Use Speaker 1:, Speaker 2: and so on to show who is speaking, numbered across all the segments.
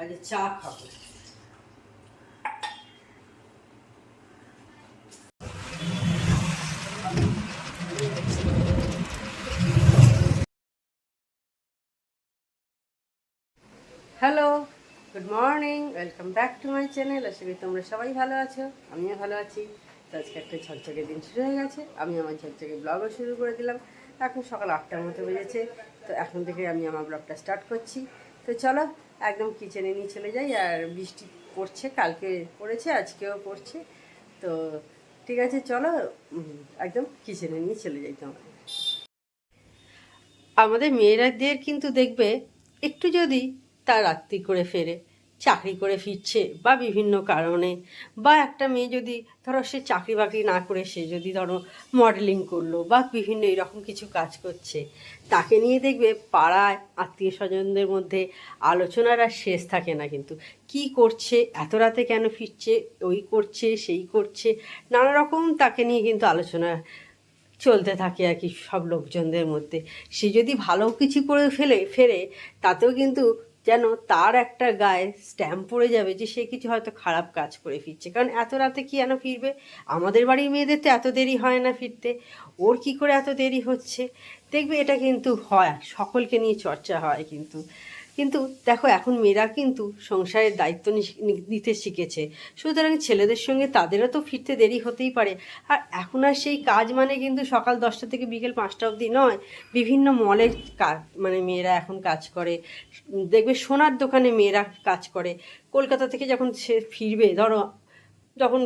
Speaker 1: আজকে চা খাব। Hello good morning welcome back to my channel আশা করি তোমরা সবাই ভালো আছো, আমিও ভালো আছি। তো আজকে একটা ঝকঝকে দিন শুরু হয়ে গেছে, আমি আমার ঝকঝকে ব্লগও শুরু করে দিলাম। এখন সকাল আটটার মতো বেজেছে, তো এখন থেকে আমি আমার ব্লগটা স্টার্ট করছি। তো চলো একদম কিচেনে নিয়ে চলে যাই আর বৃষ্টি পড়ছে, কালকে পড়েছে, আজকেও পড়ছে। তো ঠিক আছে, চলো একদম কিচেনে নিয়ে চলে যাই তোমার আমাদের মেয়েরা মেয়েরাদের কিন্তু দেখবে একটু যদি তার রাত্রি করে ফেরে। চাকরি করে ফিরছে বা বিভিন্ন কারণে। বা একটা মেয়ে যদি ধরো সে চাকরি বাকরি না করে সে যদি ধরো মডেলিং করল বা বিভিন্ন এরকম কিছু কাজ করছে, তাকে নিয়ে দেখবে পাড়ায় আত্মীয় স্বজনদের মধ্যে আলোচনার আর শেষ থাকে না কিন্তু। কি করছে, এত রাতে কেন ফিরছে, ওই করছে, সেই করছে, নানা রকম তাকে নিয়ে কিন্তু আলোচনা চলতে থাকে আর কি সব লোকজনদের মধ্যে। সে যদি ভালো কিছু করে ফেলে, ফেরে, তাতেও কিন্তু যেন তার একটা গায়ে স্ট্যাম্প পড়ে যাবে যে সে কিছু হয়তো খারাপ কাজ করে ফিরছে। কারণ এত রাতে কি যেন ফিরবে? আমাদের বাড়ির মেয়েদের তো এত দেরি হয় না ফিরতে। ওর কি করে এত দেরি হচ্ছে? দেখবে এটা কিন্তু হয়, সকলকে নিয়ে চর্চা হয় কিন্তু। কিন্তু দেখো, এখন মেয়েরা কিন্তু সংসারের দায়িত্ব নিতে শিখেছে। সুতরাং ছেলেদের সঙ্গে তাদেরও তো ফিরতে দেরি হতেই পারে। আর এখন আর সেই কাজ মানে কিন্তু সকাল দশটা থেকে বিকেল পাঁচটা অবধি নয়। বিভিন্ন মলে কাজ মানে মেয়েরা এখন কাজ করে। দেখবে সোনার দোকানে মেয়েরা কাজ করে। কলকাতা থেকে যখন সে ফিরবে, ধরো, যখন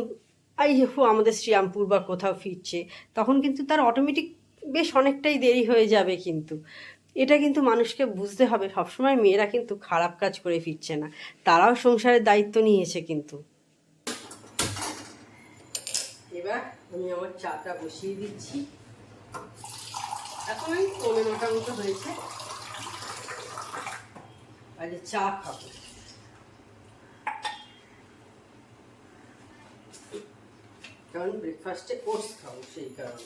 Speaker 1: এই হো, আমাদের শ্রীরামপুর বা কোথাও ফিরছে, তখন কিন্তু তার অটোমেটিক বেশ অনেকটাই দেরি হয়ে যাবে কিন্তু। এটা কিন্তু মানুষকে বুঝতে হবে। সবসময় মেয়েরা কিন্তু খারাপ কাজ করে ফিরছে না। তারাও সংসারের দায়িত্ব নিয়েছে কিন্তু। এবার আমি আমার চাটা বসিয়ে দিচ্ছি। এখন ওই পৌনে নটা মতো হয়েছে। আজকে চা খাব। কারণ ব্রেকফাস্টে ওটস খাব সেই কারণে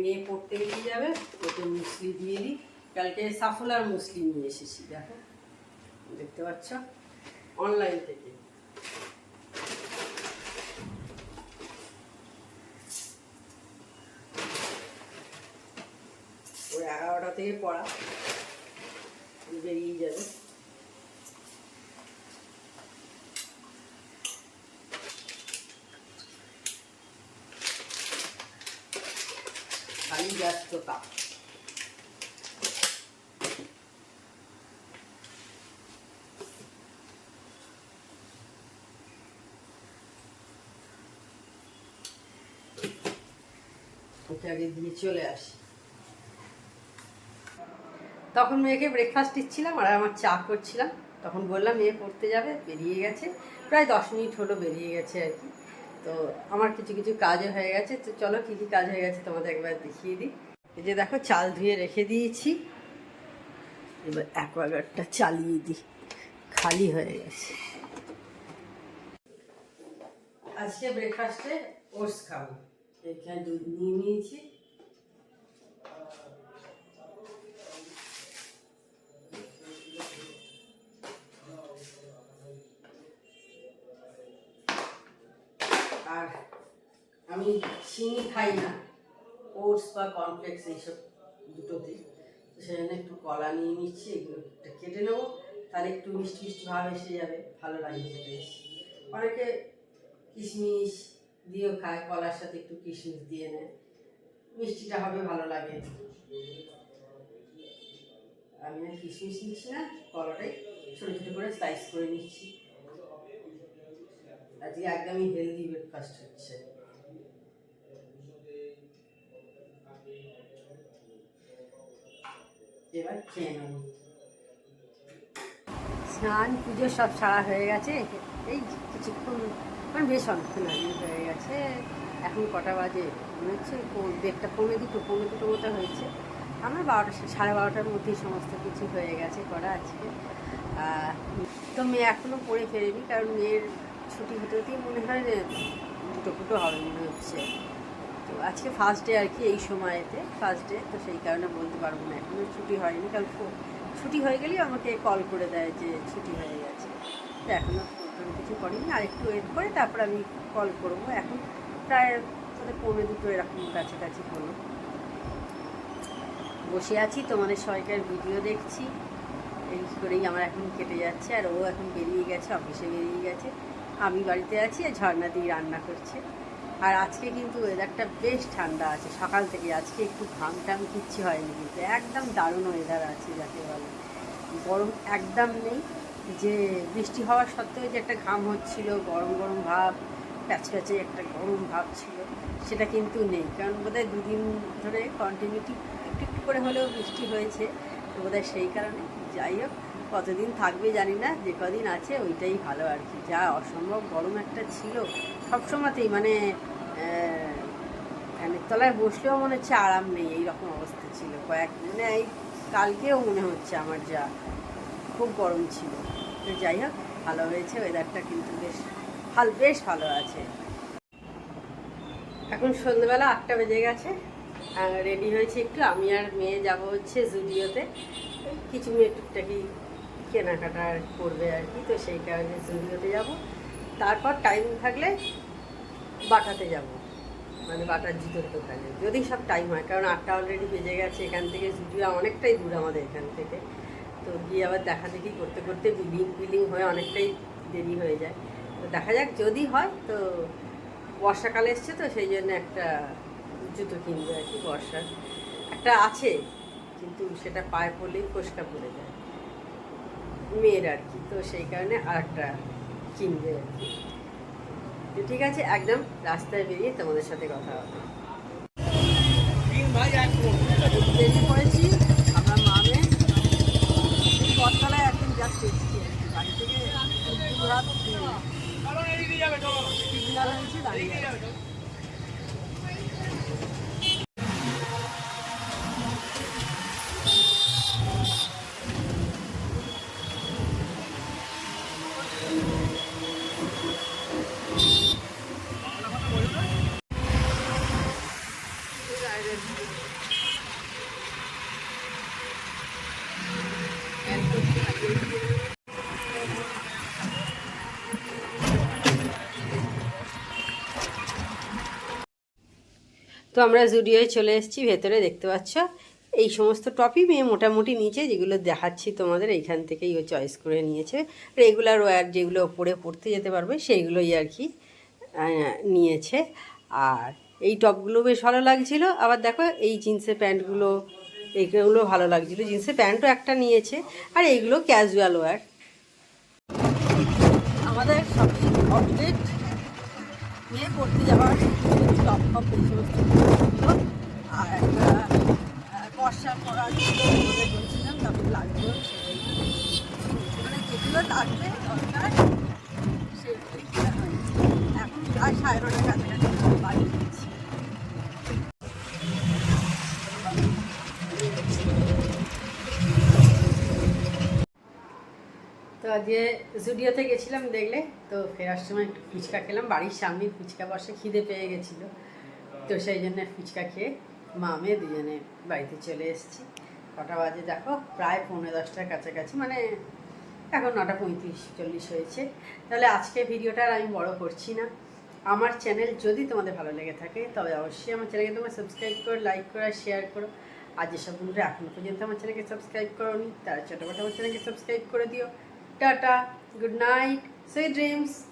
Speaker 1: মেয়ে পড়তে বেরিয়ে যাবে ওকে মুসলি দিয়ে দিই। কালকে সাফলার মুসলি নিয়ে এসেছি, দেখো। দেখতে পাচ্ছ? অনলাইন থেকে। এগারোটা থেকে পড়া। বেরিয়ে যাবে খালি ব্যস্ততা। আগে দিয়ে চলে আসি। তখন মেয়েকে ব্রেকফাস্ট দিচ্ছিলাম আর আমার চা করছিলাম। তখন বললাম, মেয়ে পড়তে যাবে, বেরিয়ে গেছে। প্রায় দশ মিনিট হলো বেরিয়ে গেছে আর কি। তো আমার কিছু কিছু কাজও হয়ে গেছে। তো চলো কী কী কাজ হয়ে গেছে তোমাদের একবার দেখিয়ে দিই। এই যে দেখো, চাল ধুয়ে রেখে দিয়েছি। এবার অ্যাকোয়াগার্ডটা চালিয়ে দিই। খালি হয়ে গেছে। আজকে ব্রেকফাস্টে ওটস খাব। এখানে দুধ নিয়ে নিয়েছি। আর আমি চিনি খাই না। ওটস বা কর্নফ্লেক্স এইসব দুটোতে তো সেজন্য একটু কলা নিয়ে নিচ্ছি, এগুলো কেটে নেব। তাহলে একটু মিষ্টি মিষ্টি ভাব এসে যাবে, ভালো লাগে খেতে অনেকে কিশমিশ দিয়েও খায়, কলার সাথে একটু কিশমিশ দিয়ে নেয়। মিষ্টিটা হবে, ভালো লাগে। আমি কিশমিশ নিচ্ছি না, কলাটাই ছোটো ছোটো করে স্লাইস করে নিচ্ছি। আজকে একদমই হেলদি ব্রেকফাস্ট হচ্ছে এবার খেয়ে নেব স্নান, পুজো সব সারা হয়ে গেছে। এই কিছুক্ষণ মানে বেশ অনেকক্ষণ আগে হয়ে গেছে। এখন কটা বাজে? মনে হচ্ছে দেড়টা, পৌনে দুটো পৌনে দুটো মতো হয়েছে। আমার বারোটা সাড়ে বারোটার মধ্যেই সমস্ত কিছু হয়ে গেছে করা আজকে। তো মেয়ে এখনও পড়ে ফেরেনি, কারণ মেয়ের ছুটি হতে হতেই মনে হয় যে দুটো ফুটো হবে মনে হচ্ছে। তো আজকে ফার্স্ট ডে আর কি এই সময়তে ফার্স্ট ডে তো সেই কারণে বলতে পারব না এখনও ছুটি হয়নি। কারণ ছুটি হয়ে গেলেই আমাকে কল করে দেয় যে ছুটি হয়ে গেছে। তো এখনও কিছু করিনি। আর একটু ওয়েট করে তারপর আমি কল করব। এখন প্রায় তাদের পৌনে দুটো এরকম কাছাকাছি হলো। বসে আছি, তোমাদের সবাইকার ভিডিও দেখছি। এই করেই আমার এখন কেটে যাচ্ছে, আর ও এখন বেরিয়ে গেছে অফিসে বেরিয়ে গেছে। আমি বাড়িতে আছি আর ঝর্ণা দিয়ে রান্না করছে। আর আজকে কিন্তু ওয়েদারটা বেশ ঠান্ডা আছে। সকাল থেকে আজকে একটু ঘাম টাম কিচ্ছু হয়নি কিন্তু। একদম দারুণ ওয়েদার আছে, যাকে বলে। গরম একদম নেই। যে বৃষ্টি হওয়ার সত্ত্বেও যে একটা ঘাম হচ্ছিল, গরম গরম ভাব প্যাচ প্যাচে একটা গরম ভাব ছিল, সেটা কিন্তু নেই। কারণ বোধহয় দুদিন ধরে কন্টিনিউটি একটু একটু করে হলেও বৃষ্টি হয়েছে। তো বোধহয় সেই কারণে। যাই হোক কতদিন থাকবে জানি না, যে কদিন আছে ওইটাই ভালো আর কি। যা অসম্ভব গরম একটা ছিল, সবসময়তেই মানে ফ্যানের তলায় বসলেও মনে হচ্ছে আরাম নেই, এইরকম অবস্থা ছিল। কয়েক মানে এই কালকেও মনে হচ্ছে আমার যা, খুব গরম ছিল। তো যাই হোক, ভালো হয়েছে ওয়েদারটা কিন্তু বেশ ভালো বেশ ভালো আছে। এখন সন্ধ্যেবেলা আটটা বেজে গেছে রেডি হয়েছে একটু। আমি আর মেয়ে যাব হচ্ছে জুডিওতে কিছু মেয়ে টুকটাকি কেনাকাটা করবে আর কি, তো সেই কারণে জুডিওতে যাব। তারপর টাইম থাকলে বাটাতে যাব। মানে বাটার জুতোর দোকানে, যদি সব টাইম হয়, কারণ আটটা অলরেডি বেজে গেছে, এখান থেকে জুডিও অনেকটাই দূর আমাদের এখান থেকে। তো গিয়ে আবার দেখা দেখি করতে করতে বিলিং বিলিং হয়ে অনেকটাই দেরি হয়ে যায়। তো দেখা যাক, যদি হয় তো বর্ষাকাল এসছে তো সেই জন্য একটা জুতো কিনবে আর কি বর্ষার। একটা আছে, কিন্তু সেটা পায়ে পড়লেই ফসকা পড়ে যায়। মেয়ের আর কি। তো সেই কারণে আর একটা কিনবে আর কি। তো ঠিক আছে একদম রাস্তায় বেরিয়ে তোমাদের সাথে কথা হবে। বেরিয়ে পড়েছি আমরা মামে। বটতলায় একদিন বাড়ি থেকে সিগনাল হয়েছে দাঁড়িয়ে আমরা জুডিওয়ে চলে এসেছি, ভেতরে দেখতে পাচ্ছ। এই সমস্ত টপই মেয়ে মোটামুটি নিচে, যেগুলো দেখাচ্ছি তোমাদের, এইখান থেকেই ও চয়েস করে নিয়েছে। রেগুলার ওয়্যার যেগুলো ওপরে পড়তে যেতে পারবে, সেইগুলোই আর কি নিয়েছে। আর এই টপগুলো বেশ ভালো লাগছিল। আবার দেখো, এই জিন্সের প্যান্টগুলো, এইগুলো ভালো লাগছিল। জিন্সের প্যান্টও একটা নিয়েছে, আর এইগুলো ক্যাজুয়াল ওয়্যার আমাদের সবই কমপ্লিট নিয়ে পড়তে যাওয়ার সমস্ত জিনিসগুলো আর একটা বর্ষা পড়ার জন্য আমাদের বলছিলাম তারপর লাগবেও সেটাই মানে যেগুলো লাগবে দরকার সেগুলোই কেনা হয়েছে এখন প্রায় সাড়ে নটার কাছাকাছি আমরা বাড়ি ফিরছি তো আজকে জুডিওতে গেছিলাম দেখলে, তো ফেরার সময় একটু ফুচকা খেলাম। বাড়ির সামনে ফুচকা বসে খিদে পেয়ে গেছিল। তো সেই জন্য ফুচকা খেয়ে মা মেয়ে দুজনে বাড়িতে চলে এসেছি। কটা বাজে দেখো, প্রায় পৌনে দশটার কাছাকাছি মানে এখন নটা পঁয়ত্রিশ, চল্লিশ হয়েছে। তাহলে আজকে ভিডিওটা আর আমি বড় করছি না। আমার চ্যানেল যদি তোমাদের ভালো লেগে থাকে, তবে অবশ্যই আমার চ্যানেলকে তোমরা সাবস্ক্রাইব করো লাইক করো আর শেয়ার করো। আর যেসব বন্ধুরা এখনও পর্যন্ত আমার চ্যানেলকে সাবস্ক্রাইব করো নি তারা ছোটোখাটো আমার চ্যানেলকে সাবস্ক্রাইব করে দিও। Tata. Good night. Sweet dreams.